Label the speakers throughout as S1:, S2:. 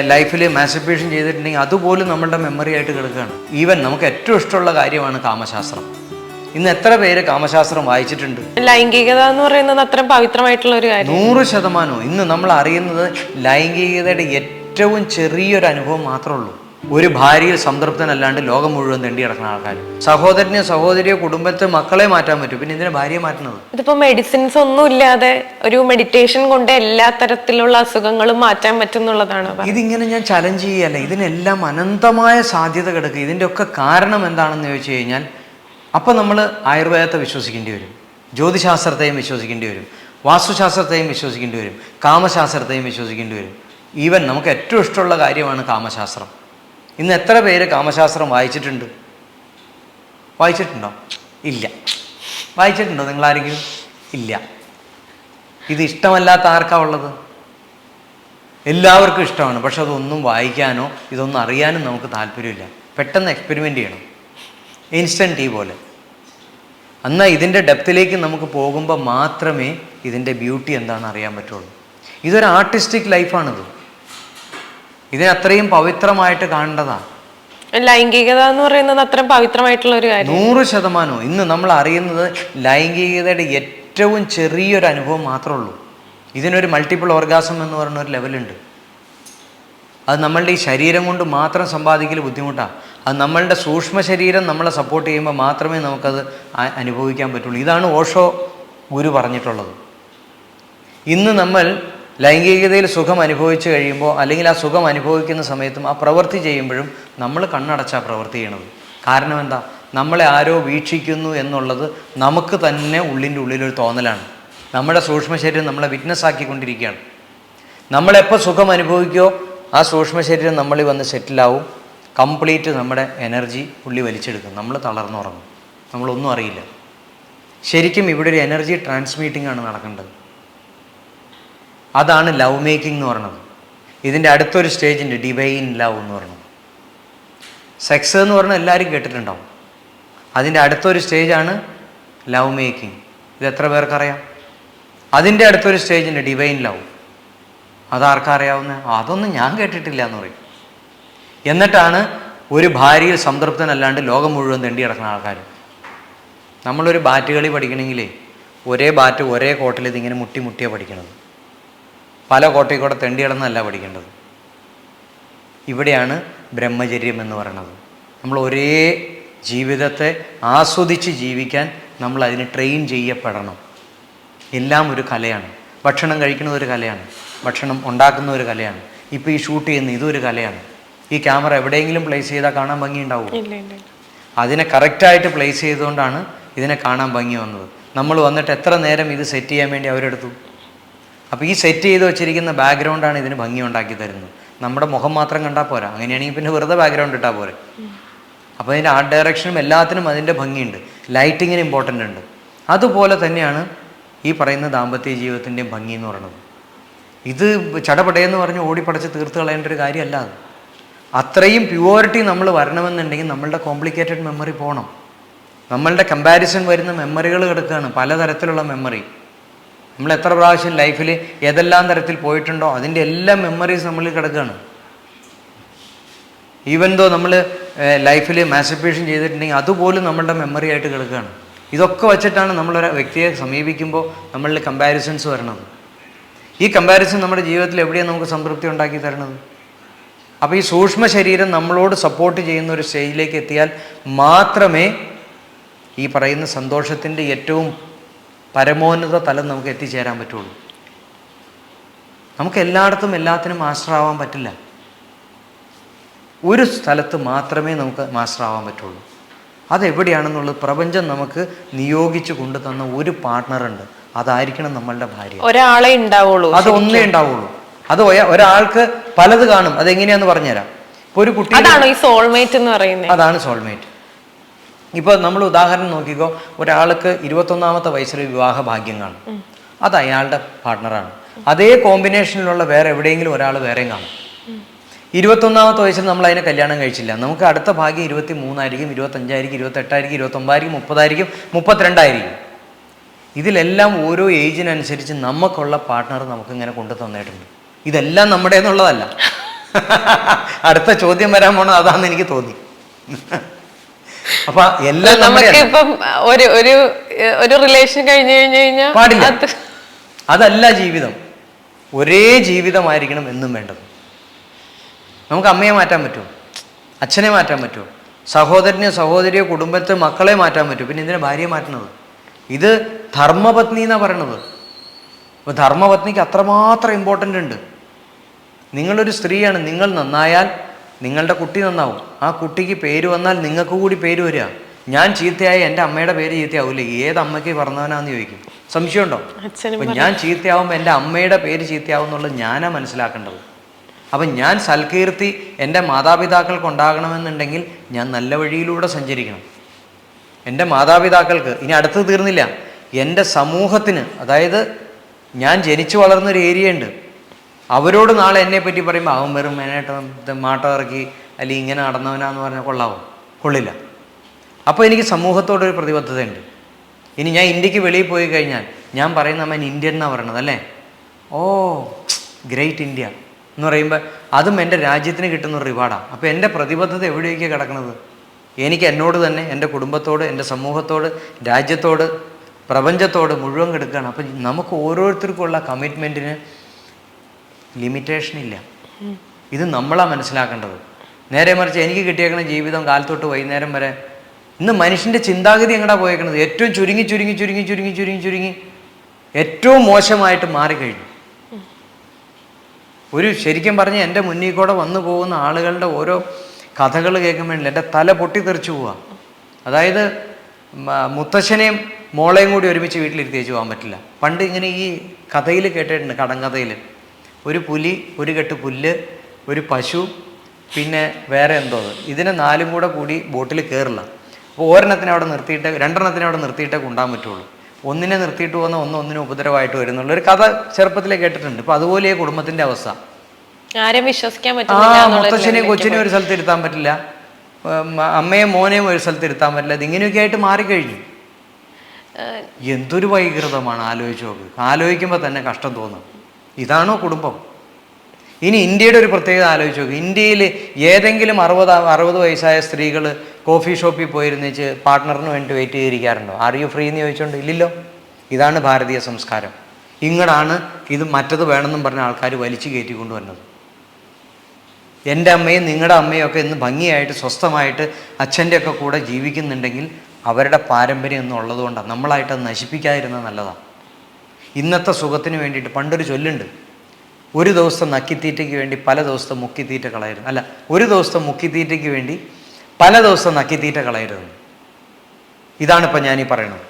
S1: ലൈഫിൽ മാസിപ്പേഷൻ ചെയ്തിട്ടുണ്ടെങ്കിൽ അതുപോലും നമ്മളുടെ മെമ്മറി ആയിട്ട് കിടക്കുകയാണ്. ഈവൻ നമുക്ക് ഏറ്റവും ഇഷ്ടമുള്ള കാര്യമാണ് കാമശാസ്ത്രം. ഇന്ന് എത്ര പേര് കാമശാസ്ത്രം വായിച്ചിട്ടുണ്ട്?
S2: ലൈംഗികത എന്ന് പറയുന്നത് അത്ര പവിത്രമായിട്ടുള്ള ഒരു കാര്യം.
S1: നൂറ് ശതമാനവും. ഇന്ന് നമ്മൾ അറിയുന്നത് ലൈംഗികതയുടെ ഏറ്റവും ചെറിയൊരു അനുഭവം മാത്രമേ ഉള്ളൂ. ഒരു ഭാര്യയിൽ സംതൃപ്തനല്ലാണ്ട് ലോകം മുഴുവൻ തെണ്ടി കിടക്കുന്ന ആൾക്കാർ. സഹോദരനെയോ സഹോദരിയോ കുടുംബത്തെ മക്കളെ മാറ്റാൻ പറ്റും. പിന്നെ ഇതിനെ ഭാര്യയെ മാറ്റുന്നത്?
S2: ഇതിപ്പോ മെഡിസിൻസ് ഒന്നും ഇല്ലാതെ ഒരു മെഡിറ്റേഷൻ കൊണ്ട് എല്ലാ തരത്തിലുള്ള അസുഖങ്ങളും മാറ്റാൻ പറ്റും എന്നുള്ളതാണ്.
S1: ഇതിങ്ങനെ ഞാൻ ചലഞ്ച് ചെയ്യല്ല ഇതിനെല്ലാം അനന്തമായ സാധ്യത കിടക്കുക ഇതിന്റെ ഒക്കെ കാരണം എന്താണെന്ന് ചോദിച്ചു കഴിഞ്ഞാൽ അപ്പം നമ്മൾ ആയുർവേദത്തെ വിശ്വസിക്കേണ്ടി വരും. ജ്യോതിശാസ്ത്രത്തെയും വിശ്വസിക്കേണ്ടി വരും. വാസ്തുശാസ്ത്രത്തെയും വിശ്വസിക്കേണ്ടി വരും. കാമശാസ്ത്രത്തെയും വിശ്വസിക്കേണ്ടി വരും. ഈവൻ നമുക്ക് ഏറ്റവും ഇഷ്ടമുള്ള കാര്യമാണ് കാമശാസ്ത്രം. ഇന്ന് എത്ര പേര് കാമശാസ്ത്രം വായിച്ചിട്ടുണ്ട്? വായിച്ചിട്ടുണ്ടോ? ഇല്ല. വായിച്ചിട്ടുണ്ടോ നിങ്ങൾ ആരെങ്കിലും ഇല്ല. ഇത് ഇഷ്ടമല്ലാത്ത ആർക്കാ ഉള്ളത്? എല്ലാവർക്കും ഇഷ്ടമാണ്. പക്ഷെ അതൊന്നും വായിക്കാനോ ഇതൊന്നും അറിയാനും നമുക്ക് താല്പര്യമില്ല. പെട്ടെന്ന് എക്സ്പെരിമെന്റ് ചെയ്യണം. ഇൻസ്റ്റന്റ് ടീ പോലെ. എന്നാൽ ഇതിന്റെ ഡെപ്തിലേക്ക് നമുക്ക് പോകുമ്പോൾ മാത്രമേ ഇതിന്റെ ബ്യൂട്ടി എന്താണെന്ന് അറിയാൻ പറ്റുള്ളൂ. ഇതൊരു ആർട്ടിസ്റ്റിക് ലൈഫാണിത് ഇതിനെ അത്രയും പവിത്രമായിട്ട് കാണേണ്ടതാണ്
S2: ലൈംഗികത എന്ന് പറയുന്നത് അത്ര പവിത്രമായിട്ടുള്ള ഒരു കാര്യം.
S1: നൂറ് ശതമാനവും. ഇന്ന് നമ്മൾ അറിയുന്നത് ലൈംഗികതയുടെ ഏറ്റവും ചെറിയൊരു അനുഭവം മാത്രമേ ഉള്ളൂ. ഇതിനൊരു മൾട്ടിപ്പിൾ ഓർഗാസം എന്ന് പറയുന്ന ഒരു ലെവലുണ്ട് അത് നമ്മളുടെ ഈ ശരീരം കൊണ്ട് മാത്രം സമ്പാദിക്കൽ ബുദ്ധിമുട്ടാണ് അത് നമ്മളുടെ സൂക്ഷ്മ ശരീരം നമ്മളെ സപ്പോർട്ട് ചെയ്യുമ്പോൾ മാത്രമേ നമുക്കത് അനുഭവിക്കാൻ പറ്റുള്ളൂ. ഇതാണ് ഓഷോ ഗുരു പറഞ്ഞിട്ടുള്ളത്. ഇന്ന് നമ്മൾ ലൈംഗികതയിൽ സുഖം അനുഭവിച്ചു കഴിയുമ്പോൾ അല്ലെങ്കിൽ ആ സുഖം അനുഭവിക്കുന്ന സമയത്തും ആ പ്രവൃത്തി ചെയ്യുമ്പോഴും നമ്മൾ കണ്ണടച്ചാണ് പ്രവൃത്തി ചെയ്യണത്. കാരണം എന്താ? നമ്മളെ ആരോ വീക്ഷിക്കുന്നു എന്നുള്ളത് നമുക്ക് തന്നെ ഉള്ളിന്റെ ഉള്ളിലൊരു തോന്നലാണ്. നമ്മുടെ സൂക്ഷ്മ ശരീരം നമ്മളെ വിറ്റ്നസ് ആക്കിക്കൊണ്ടിരിക്കുകയാണ്. നമ്മളെപ്പോൾ സുഖം അനുഭവിക്കുകയോ ആ സൂക്ഷ്മ ശരീരം നമ്മളിൽ വന്ന് സെറ്റിലാവും. കംപ്ലീറ്റ് നമ്മുടെ എനർജി ഉള്ളി വലിച്ചെടുക്കും. നമ്മൾ തളർന്നുറങ്ങും. നമ്മളൊന്നും അറിയില്ല. ശരിക്കും ഇവിടെ ഒരു എനർജി ട്രാൻസ്മീറ്റിംഗ് ആണ് നടക്കേണ്ടത്. അതാണ് ലവ് മേക്കിംഗ് എന്ന് പറയുന്നത്. ഇതിന്റെ അടുത്തൊരു സ്റ്റേജ് ഉണ്ട് ഡിവൈൻ ലവ് എന്ന് പറയുന്നത്. സെക്സ് എന്ന് പറഞ്ഞാൽ എല്ലാവരും കേട്ടിട്ടുണ്ടാവും. അതിന്റെ അടുത്തൊരു സ്റ്റേജാണ് ലവ് മേക്കിംഗ് ഇത് എത്ര പേർക്കറിയാം അതിന്റെ അടുത്തൊരു സ്റ്റേജ് ഉണ്ട് ഡിവൈൻ ലവ് അതാർക്കറിയാവുന്ന അതൊന്നും ഞാൻ കേട്ടിട്ടില്ല എന്ന് പറയും. എന്നിട്ടാണ് ഒരു ഭാര്യയിൽ സംതൃപ്തനല്ലാണ്ട് ലോകം മുഴുവൻ തെണ്ടി കിടക്കുന്ന ആൾക്കാർ. നമ്മളൊരു ബാറ്റ് കളി പഠിക്കണമെങ്കിലേ ഒരേ ബാറ്റ് ഒരേ കോട്ടിൽ ഇതിങ്ങനെ മുട്ടി മുട്ടിയാണ് പഠിക്കണത്. പല കോട്ടയിൽ കൂടെ തെണ്ടി കിടന്നല്ല പഠിക്കേണ്ടത്. ഇവിടെയാണ് ബ്രഹ്മചര്യം എന്ന് പറയുന്നത് നമ്മൾ ഒരേ ജീവിതത്തെ ആസ്വദിച്ച് ജീവിക്കാൻ നമ്മൾ അതിന് ട്രെയിൻ ചെയ്യപ്പെടണം. എല്ലാം ഒരു കലയാണ്. ഭക്ഷണം കഴിക്കുന്നത് ഒരു കലയാണ്. ഭക്ഷണം ഉണ്ടാക്കുന്ന ഒരു കലയാണ്. ഇപ്പോൾ ഈ ഷൂട്ട് ചെയ്യുന്ന ഇതൊരു കലയാണ്. ഈ ക്യാമറ എവിടെയെങ്കിലും പ്ലേസ് ചെയ്താൽ കാണാൻ ഭംഗി ഉണ്ടാവും. അതിനെ കറക്റ്റായിട്ട് പ്ലേസ് ചെയ്തുകൊണ്ടാണ് ഇതിനെ കാണാൻ ഭംഗി വന്നത്. നമ്മൾ വന്നിട്ട് എത്ര നേരം ഇത് സെറ്റ് ചെയ്യാൻ വേണ്ടി അവരെടുത്തു? അപ്പോൾ ഈ സെറ്റ് ചെയ്ത് വെച്ചിരിക്കുന്ന ബാക്ക്ഗ്രൗണ്ടാണ് ഇതിന് ഭംഗി ഉണ്ടാക്കി തരുന്നത്. നമ്മുടെ മുഖം മാത്രം കണ്ടാൽ പോരാ. അങ്ങനെയാണെങ്കിൽ പിന്നെ വെറുതെ ബാക്ക്ഗ്രൗണ്ട് ഇട്ടാൽ പോരെ. അപ്പോൾ അതിന്റെ ആർട്ട് ഡയറക്ഷനും എല്ലാത്തിനും അതിന്റെ ഭംഗിയുണ്ട്. ലൈറ്റിങ്ങിന് ഇമ്പോർട്ടന്റ് ഉണ്ട്. അതുപോലെ തന്നെയാണ് ഈ പറയുന്ന ദാമ്പത്യ ജീവിതത്തിന്റെ ഭംഗി എന്ന് പറയുന്നത്. ഇത് ചടപടയെന്ന് പറഞ്ഞ് ഓടിപ്പടച്ച് തീർത്ത് കളയേണ്ട ഒരു കാര്യമല്ല അത്. അത്രയും പ്യുവറിറ്റി നമ്മൾ വരണമെന്നുണ്ടെങ്കിൽ നമ്മളുടെ കോംപ്ലിക്കേറ്റഡ് മെമ്മറി പോകണം നമ്മളുടെ കമ്പാരിസൺ വരുന്ന മെമ്മറികൾ കിടക്കുകയാണ് പലതരത്തിലുള്ള മെമ്മറി നമ്മൾ എത്ര പ്രാവശ്യം ലൈഫിൽ ഏതെല്ലാം തരത്തിൽ പോയിട്ടുണ്ടോ അതിന്റെ എല്ലാ മെമ്മറീസ് നമ്മളിൽ കിടക്കുകയാണ് ഈവൻ ദോ നമ്മൾ ലൈഫിൽ മാസ്റ്റർബേഷൻ ചെയ്തിട്ടുണ്ടെങ്കിൽ അതുപോലും നമ്മളുടെ മെമ്മറി ആയിട്ട് കിടക്കുകയാണ് ഇതൊക്കെ വച്ചിട്ടാണ് നമ്മളൊരു വ്യക്തിയെ സമീപിക്കുമ്പോൾ നമ്മളിൽ കമ്പാരിസൺസ് വരണത് ഈ കമ്പാരിസൺ നമ്മുടെ ജീവിതത്തിൽ എവിടെയാണ് നമുക്ക് സംതൃപ്തി ഉണ്ടാക്കി തരണത് അപ്പോൾ ഈ സൂക്ഷ്മ ശരീരം നമ്മളോട് സപ്പോർട്ട് ചെയ്യുന്ന ഒരു സ്റ്റേജിലേക്ക് എത്തിയാൽ മാത്രമേ ഈ പറയുന്ന സന്തോഷത്തിന്റെ ഏറ്റവും പരമോന്നത തലം നമുക്ക് എത്തിച്ചേരാൻ പറ്റുള്ളൂ. നമുക്ക് എല്ലായിടത്തും എല്ലാത്തിനും മാസ്റ്റർ ആവാൻ പറ്റില്ല. ഒരു സ്ഥലത്ത് മാത്രമേ നമുക്ക് മാസ്റ്റർ ആവാൻ പറ്റുള്ളൂ. അതെവിടെയാണെന്നുള്ളത് പ്രപഞ്ചം നമുക്ക് നിയോഗിച്ചു കൊണ്ടു തന്ന ഒരു പാർട്ട്ണറുണ്ട് അതായിരിക്കണം നമ്മളുടെ ഭാര്യ.
S2: ഒരാളെ ഉണ്ടാവുള്ളൂ
S1: അത് ഒന്നേ ഉണ്ടാവുള്ളൂ. അത് ഒരാൾക്ക് പലത് കാണും. അതെങ്ങനെയാന്ന് പറഞ്ഞുതരാം. ഇപ്പോൾ ഒരു കുട്ടി
S2: അതാണ് സോൾമേറ്റ് എന്ന് പറയുന്നത്.
S1: അതാണ് സോൾമേറ്റ് ഇപ്പോൾ നമ്മൾ ഉദാഹരണം നോക്കിക്കോ ഒരാൾക്ക് ഇരുപത്തൊന്നാമത്തെ വയസ്സിൽ വിവാഹ ഭാഗ്യം കാണും. അത് അയാളുടെ പാർട്ട്ണറാണ് അതേ കോമ്പിനേഷനിലുള്ള വേറെ എവിടെയെങ്കിലും ഒരാൾ വേറെയും കാണും. ഇരുപത്തൊന്നാമത്തെ വയസ്സിൽ നമ്മൾ അതിനെ കല്യാണം കഴിച്ചില്ല. നമുക്ക് അടുത്ത ഭാഗ്യം ഇരുപത്തി മൂന്നായിരിക്കും ഇരുപത്തഞ്ചായിരിക്കും ഇരുപത്തെട്ടായിരിക്കും ഇരുപത്തൊമ്പതായിരിക്കും മുപ്പതായിരിക്കും മുപ്പത്തിരണ്ടായിരിക്കും. ഇതിലെല്ലാം ഓരോ ഏജിനനുസരിച്ച് നമുക്കുള്ള പാർട്ണർ നമുക്ക് ഇങ്ങനെ കൊണ്ടു തന്നിട്ടുണ്ട്. ഇതെല്ലാം നമ്മുടെ എന്നുള്ളതല്ല അടുത്ത ചോദ്യം വരാൻ പോണത് അതാന്ന് എനിക്ക് തോന്നി. അപ്പൊ എല്ലാം
S2: നമുക്ക് ഇപ്പം ഒരു ഒരു ഒരു റിലേഷൻ കഴിഞ്ഞു കഴിഞ്ഞു കഴിഞ്ഞാൽ
S1: പാടില്ല. അതല്ല ജീവിതം. ഒരേ ജീവിതമായിരിക്കണം എന്നും വേണ്ടത്. നമുക്ക് അമ്മയെ മാറ്റാൻ പറ്റുമോ? അച്ഛനെ മാറ്റാൻ പറ്റുമോ? സഹോദരനെയോ സഹോദരിയോ കുടുംബത്തെ മക്കളെ മാറ്റാൻ പറ്റുമോ? പിന്നെ എന്തിനാ ഭാര്യയെ മാറ്റണത് ഇത് ധർമ്മപത്നി എന്നാ പറയണത്. അപ്പോൾ ധർമ്മപത്നിക്ക് അത്രമാത്രം ഇമ്പോർട്ടന്റ് ഉണ്ട്. നിങ്ങളൊരു സ്ത്രീയാണ്. നിങ്ങൾ നന്നായാൽ നിങ്ങളുടെ കുട്ടി നന്നാവും. ആ കുട്ടിക്ക് പേര് വന്നാൽ നിങ്ങൾക്ക് കൂടി പേര് വരിക. ഞാൻ ചീത്തയായി എന്റെ അമ്മയുടെ പേര് ചീത്തയാവൂലേ? ഏത് അമ്മയ്ക്ക് പറഞ്ഞവനാന്ന് ചോദിക്കും. സംശയമുണ്ടോ?
S2: അപ്പൊ
S1: അപ്പം ഞാൻ ചീത്തയാവുമ്പോൾ എന്റെ അമ്മയുടെ പേര് ചീത്തയാവും എന്നുള്ളത് ഞാനാ മനസ്സിലാക്കേണ്ടത്. അപ്പം ഞാൻ സൽകീർത്തി എന്റെ മാതാപിതാക്കൾക്ക് ഉണ്ടാകണമെന്നുണ്ടെങ്കിൽ ഞാൻ നല്ല വഴിയിലൂടെ സഞ്ചരിക്കണം. എന്റെ മാതാപിതാക്കൾക്ക് ഇനി അടുത്ത് തീർന്നില്ല. എന്റെ സമൂഹത്തിന് അതായത് ഞാൻ ജനിച്ചു വളർന്നൊരു ഏരിയ ഉണ്ട് അവരോട് നാളെ എന്നെ പറ്റി പറയുമ്പോൾ അവൻ വെറും മേനായിട്ട് മാട്ടം ഇറക്കി അല്ലെങ്കിൽ ഇങ്ങനെ നടന്നവനാന്ന് പറഞ്ഞാൽ കൊള്ളാവോ? കൊള്ളില്ല. അപ്പോൾ എനിക്ക് സമൂഹത്തോടൊരു പ്രതിബദ്ധതയുണ്ട്. ഇനി ഞാൻ ഇന്ത്യയ്ക്ക് വെളിയിൽ പോയി കഴിഞ്ഞാൽ ഞാൻ പറയുന്ന അമ്മ ഇന്ത്യൻ എന്നാണ് പറയണത് അല്ലേ? ഓ ഗ്രേറ്റ് ഇന്ത്യ എന്ന് പറയുമ്പോൾ അതും എന്റെ രാജ്യത്തിന് കിട്ടുന്ന ഒരു റിവാർഡാണ് അപ്പോൾ എന്റെ പ്രതിബദ്ധത എവിടെയൊക്കെ കിടക്കുന്നത് എനിക്ക് എന്നോട് തന്നെ എന്റെ കുടുംബത്തോട് എന്റെ സമൂഹത്തോട് രാജ്യത്തോട് പ്രപഞ്ചത്തോട് മുഴുവൻ കിടക്കുകയാണ് അപ്പം നമുക്ക് ഓരോരുത്തർക്കുള്ള കമ്മിറ്റ്മെന്റിന് ലിമിറ്റേഷൻ ഇല്ല ഇത് നമ്മളാണ് മനസ്സിലാക്കേണ്ടത്. നേരെ മറിച്ച് എനിക്ക് കിട്ടിയേക്കുന്ന ജീവിതം കാലത്തോട്ട് വൈകുന്നേരം വരെ ഇന്ന് മനുഷ്യന്റെ ചിന്താഗതി എങ്ങടാ പോയേക്കുന്നത് ഏറ്റവും ചുരുങ്ങി ചുരുങ്ങി ചുരുങ്ങി ചുരുങ്ങി ചുരുങ്ങി ചുരുങ്ങി ഏറ്റവും മോശമായിട്ട് മാറിക്കഴിഞ്ഞു. ഒരു ശരിക്കും പറഞ്ഞ് എന്റെ മുന്നിൽ കൂടെ വന്നു പോകുന്ന ആളുകളുടെ ഓരോ കഥകൾ കേൾക്കുമ്പോഴും എന്റെ തല പൊട്ടിത്തെറിച്ചു പോവാ. അതായത് മുത്തശ്ശനെയും മോളെയും കൂടി ഒരുമിച്ച് വീട്ടിലിരുത്തി വെച്ച് പോകാൻ പറ്റില്ല. പണ്ട് ഇങ്ങനെ ഈ കഥയിൽ കേട്ടിട്ടുണ്ട് കടങ്കഥയിൽ ഒരു പുലി ഒരു കെട്ട് പുല്ല് ഒരു പശു പിന്നെ വേറെ എന്തോ. ഇതിനെ നാലും കൂടെ കൂടി ബോട്ടിൽ കയറില്ല അപ്പോൾ ഒരെണ്ണത്തിനെ അവിടെ നിർത്തിയിട്ട് രണ്ടെണ്ണത്തിനെ അവിടെ നിർത്തിയിട്ടേ കൊണ്ടാൻ പറ്റുള്ളൂ. ഒന്നിനെ നിർത്തിയിട്ട് പോകുന്ന ഒന്ന് ഒന്നിനും ഉപദ്രവമായിട്ട് വരുന്നുള്ള. ഒരു കഥ ചെറുപ്പത്തിലേ കേട്ടിട്ടുണ്ട്. ഇപ്പം അതുപോലെ ഈ കുടുംബത്തിന്റെ അവസ്ഥ.
S2: ആരെയും വിശ്വസിക്കാൻ എന്നുള്ളൊരു
S1: മുത്തശ്ശനെയും കൊച്ചിനെയും ഒരു സ്ഥലത്ത് ഇരുത്താൻ പറ്റില്ല. അമ്മയും മോനെയും ഒരു സ്ഥലത്ത് ഇരുത്താൻ പറ്റില്ല. ഇതിങ്ങനെയൊക്കെ ആയിട്ട് മാറിക്കഴിഞ്ഞു. എന്തൊരു വൈകൃതമാണ് ആലോചിച്ച് നോക്ക്. ആലോചിക്കുമ്പോൾ തന്നെ കഷ്ടം തോന്നും. ഇതാണോ കുടുംബം? ഇനി ഇന്ത്യയുടെ ഒരു പ്രത്യേകത ആലോചിച്ച് ഇന്ത്യയിൽ ഏതെങ്കിലും അറുപത് അറുപത് വയസ്സായ സ്ത്രീകൾ കോഫി ഷോപ്പിൽ പോയിരുന്നിച്ച് പാർട്ട്ണറിന് വേണ്ടി വെയിറ്റ് ചെയ്തിരിക്കാറുണ്ടോ? ആർ യു ഫ്രീ എന്ന് ചോദിച്ചുകൊണ്ട് ഇല്ലല്ലോ. ഇതാണ് ഭാരതീയ സംസ്കാരം. ഇങ്ങടാണ് ഇത് മറ്റത് വേണമെന്നും പറഞ്ഞ ആൾക്കാർ വലിച്ചു കയറ്റി കൊണ്ടുവന്നത് എന്റെ അമ്മയും നിങ്ങളുടെ അമ്മയും ഒക്കെ ഇന്ന് ഭംഗിയായിട്ട് സ്വസ്ഥമായിട്ട് അച്ഛന്റെ ഒക്കെ കൂടെ ജീവിക്കുന്നുണ്ടെങ്കിൽ അവരുടെ പാരമ്പര്യം എന്നുള്ളതുകൊണ്ടാണ് നമ്മളായിട്ട് അത് നശിപ്പിക്കാതിരുന്നത് നല്ലതാണ് ഇന്നത്തെ സുഖത്തിന് വേണ്ടിയിട്ട് പണ്ടൊരു ചൊല്ലുണ്ട്. ഒരു ദിവസത്തെ നക്കിത്തീറ്റയ്ക്ക് വേണ്ടി പല ദിവസത്തെ മുക്കിത്തീറ്റ കളയരുത്. അല്ല ഒരു ദിവസത്തെ മുക്കിത്തീറ്റയ്ക്ക് വേണ്ടി പല ദിവസം നക്കിത്തീറ്റ കളയരുത്. ഇതാണിപ്പോൾ ഇപ്പം ഞാനീ പറയണത്.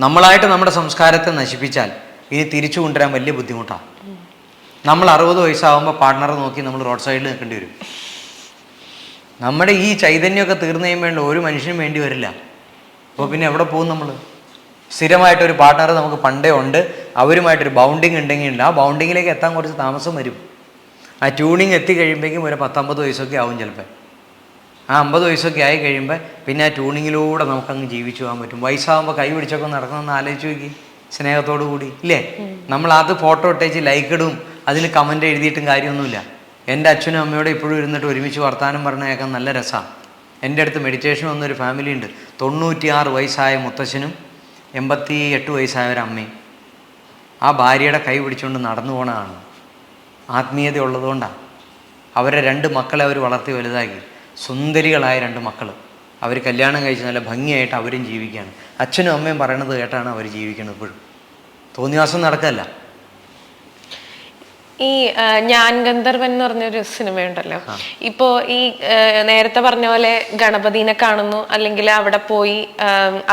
S1: നമ്മളായിട്ട് നമ്മുടെ സംസ്കാരത്തെ നശിപ്പിച്ചാൽ ഇനി തിരിച്ചു കൊണ്ടുവരാൻ വലിയ ബുദ്ധിമുട്ടാണ് നമ്മൾ അറുപത് വയസ്സാകുമ്പോൾ പാർട്ട്ണറെ നോക്കി നമ്മൾ റോഡ് സൈഡിൽ നിൽക്കേണ്ടി വരും. നമ്മുടെ ഈ ചൈതന്യമൊക്കെ തീർന്നു കഴിയുമ്പോൾ ഒരു മനുഷ്യനും വേണ്ടി വരില്ല. അപ്പോൾ പിന്നെ എവിടെ പോകും നമ്മൾ സ്ഥിരമായിട്ടൊരു പാർട്ട്ണർ നമുക്ക് പണ്ടേ ഉണ്ട്. അവരുമായിട്ടൊരു ബൗണ്ടിങ് ഉണ്ടെങ്കിൽ ഉണ്ട്. ആ ബൗണ്ടിങ്ങിലേക്ക് എത്താൻ കുറച്ച് താമസം വരും. ആ ട്യൂണിങ് എത്തി കഴിയുമ്പോഴേക്കും ഒരു പത്തമ്പത് വയസ്സൊക്കെ ആവും ചിലപ്പോൾ ആ അമ്പത് വയസ്സൊക്കെ ആയി കഴിയുമ്പോൾ പിന്നെ ആ ട്യൂണിങ്ങിലൂടെ നമുക്കങ്ങ് ജീവിച്ചു പോകാൻ പറ്റും. വയസ്സാകുമ്പോൾ കൈ പിടിച്ചൊക്കെ നടക്കണമെന്ന് ആലോചിച്ച് നോക്കി. സ്നേഹത്തോടു കൂടി ഇല്ലേ? നമ്മൾ അത് ഫോട്ടോ ഇട്ടേച്ച് ലൈക്ക് ഇടും. അതിൽ കമന്റ് എഴുതിയിട്ടും കാര്യമൊന്നുമില്ല. എന്റെ അച്ഛനും അമ്മയോടെ ഇപ്പോഴും ഇരുന്നിട്ട് ഒരുമിച്ച് വർത്താനം പറഞ്ഞേക്കാൻ നല്ല രസമാണ് എന്റെ അടുത്ത് മെഡിറ്റേഷൻ വന്നൊരു ഫാമിലി ഉണ്ട്. തൊണ്ണൂറ്റിയാറ് വയസ്സായ മുത്തശ്ശനും എൺപത്തി എട്ട് വയസ്സായ ഒരു അമ്മയും ആ ഭാര്യയുടെ കൈ പിടിച്ചുകൊണ്ട് നടന്നു പോണതാണ് ആത്മീയത ഉള്ളതുകൊണ്ടാണ് അവരെ രണ്ട് മക്കളെ അവർ വളർത്തി വലുതാക്കി. സുന്ദരികളായ രണ്ട് മക്കൾ അവർ കല്യാണം കഴിച്ച് നല്ല ഭംഗിയായിട്ട് അവരും ജീവിക്കുകയാണ്. അച്ഛനും അമ്മയും പറയണത് കേട്ടാണ് അവർ ജീവിക്കുന്നത് ഇപ്പോഴും. തോന്നിവാസം നടക്കല്ല.
S2: ഈ ഞാൻ ഗന്ധർവൻ എന്ന് പറഞ്ഞൊരു സിനിമയുണ്ടല്ലോ ഇപ്പോ ഈ നേരത്തെ പറഞ്ഞ പോലെ ഗണപതിനെ കാണുന്നു അല്ലെങ്കിൽ അവിടെ പോയി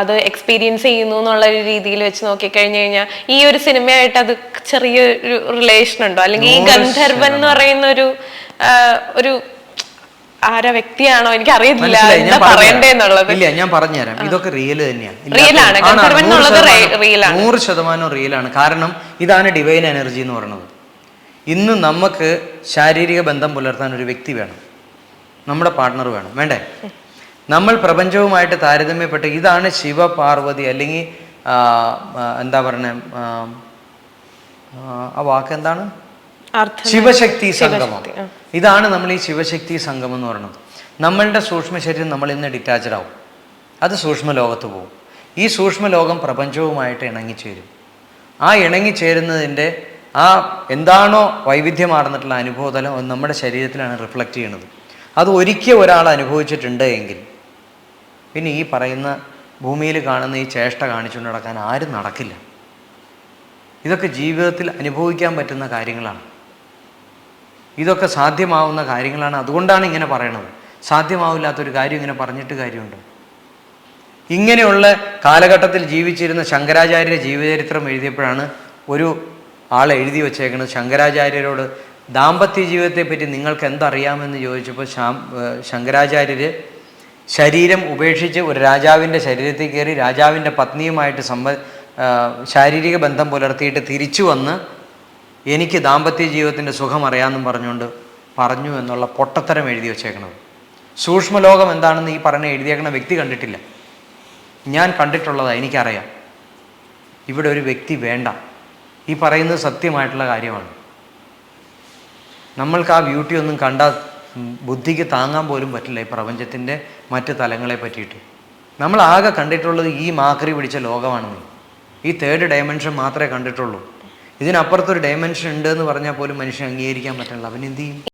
S2: അത് എക്സ്പീരിയൻസ് ചെയ്യുന്നു എന്നുള്ള ഒരു രീതിയിൽ വെച്ച് നോക്കി കഴിഞ്ഞു കഴിഞ്ഞാൽ ഈ ഒരു സിനിമയായിട്ട് അത് ചെറിയൊരു റിലേഷൻ ഉണ്ടോ? അല്ലെങ്കിൽ ഈ ഗന്ധർവൻ എന്ന് പറയുന്ന ഒരു ഒരു ആരാ വ്യക്തിയാണോ? എനിക്ക് അറിയത്തില്ല എന്താ പറയണ്ടേന്നുള്ളത്
S1: ഇല്ല ഞാൻ പറഞ്ഞുതരാം. ഇതൊക്കെ റിയൽ തന്നെയാണ്. നൂറ് ശതമാനം റിയലാണ് കാരണം ഇതാണ് ഡിവൈൻ എനർജി എന്ന് പറയുന്നത്. ഇന്ന് നമുക്ക് ശാരീരിക ബന്ധം പുലർത്താൻ ഒരു വ്യക്തി വേണം. നമ്മുടെ പാർട്ണർ വേണം. വേണ്ടേ? നമ്മൾ പ്രപഞ്ചവുമായിട്ട് താരതമ്യപ്പെട്ട് ഇതാണ് ശിവ പാർവതി അല്ലെങ്കിൽ എന്താ പറയണേ ആ, വാക്ക് എന്താണ്? ശിവശക്തി സംഗമം. ഇതാണ് നമ്മൾ ഈ ശിവശക്തി സംഗമം എന്ന് പറയുന്നത്. നമ്മളുടെ സൂക്ഷ്മ ശരീരം നമ്മൾ ഇന്ന് ഡിറ്റാച്ച്ഡ് ആവും. അത് സൂക്ഷ്മ ലോകത്ത് പോകും ഈ സൂക്ഷ്മ ലോകം പ്രപഞ്ചവുമായിട്ട് ഇണങ്ങിച്ചേരും. ആ ഇണങ്ങിച്ചേരുന്നതിന്റെ ആ എന്താണോ വൈവിധ്യമാർന്നിട്ടുള്ള അനുഭവതലം അത് നമ്മുടെ ശരീരത്തിലാണ് റിഫ്ലക്റ്റ് ചെയ്യുന്നത് അത് ഒരിക്കൽ ഒരാൾ അനുഭവിച്ചിട്ടുണ്ട് എങ്കിൽ പിന്നെ ഈ പറയുന്ന ഭൂമിയിൽ കാണുന്ന ഈ ചേഷ്ട കാണിച്ചുകൊണ്ട് നടക്കാൻ ആരും നടക്കില്ല. ഇതൊക്കെ ജീവിതത്തിൽ അനുഭവിക്കാൻ പറ്റുന്ന കാര്യങ്ങളാണ്. ഇതൊക്കെ സാധ്യമാവുന്ന കാര്യങ്ങളാണ്. അതുകൊണ്ടാണ് ഇങ്ങനെ പറയണത്. സാധ്യമാവില്ലാത്തൊരു കാര്യം ഇങ്ങനെ പറഞ്ഞിട്ട് കാര്യമുണ്ട്? ഇങ്ങനെയുള്ള കാലഘട്ടത്തിൽ ജീവിച്ചിരുന്ന ശങ്കരാചാര്യ ജീവചരിത്രം എഴുതിയപ്പോഴാണ് ഒരു ആൾ എഴുതി വച്ചേക്കുന്നത് ശങ്കരാചാര്യരോട് ദാമ്പത്യ ജീവിതത്തെ പറ്റി നിങ്ങൾക്ക് എന്തറിയാമെന്ന് ചോദിച്ചപ്പോൾ ശങ്കരാചാര്യര് ശരീരം ഉപേക്ഷിച്ച് ഒരു രാജാവിന്റെ ശരീരത്തിൽ കയറി രാജാവിന്റെ പത്നിയുമായിട്ട് സംബ ശാരീരിക ബന്ധം പുലർത്തിയിട്ട് തിരിച്ചു വന്ന് എനിക്ക് ദാമ്പത്യ ജീവിതത്തിന്റെ സുഖം അറിയാമെന്നും പറഞ്ഞുകൊണ്ട് പറഞ്ഞു എന്നുള്ള പൊട്ടത്തരം എഴുതി വച്ചേക്കണത്. സൂക്ഷ്മലോകം എന്താണെന്ന് ഈ പറഞ്ഞ എഴുതിയേക്കുന്ന വ്യക്തി കണ്ടിട്ടില്ല. ഞാൻ കണ്ടിട്ടുള്ളതാണ് എനിക്കറിയാം. ഇവിടെ ഒരു വ്യക്തി വേണ്ട. ഈ പറയുന്നത് സത്യമായിട്ടുള്ള കാര്യമാണ്. നമ്മൾക്ക് ആ ബ്യൂട്ടി ഒന്നും കണ്ടാൽ ബുദ്ധിക്ക് താങ്ങാൻ പോലും പറ്റില്ല ഈ പ്രപഞ്ചത്തിന്റെ മറ്റ് തലങ്ങളെ പറ്റിയിട്ട്. നമ്മൾ ആകെ കണ്ടിട്ടുള്ളത് ഈ മാക്രി പിടിച്ച ലോകമാണെന്ന്. ഈ തേർഡ് ഡയമെൻഷൻ മാത്രമേ കണ്ടിട്ടുള്ളൂ. ഇതിനപ്പുറത്തൊരു ഡയമെൻഷൻ ഉണ്ട് എന്ന് പറഞ്ഞാൽ പോലും മനുഷ്യൻ അംഗീകരിക്കാൻ പറ്റില്ല. അവൻ എന്ത് ചെയ്യും?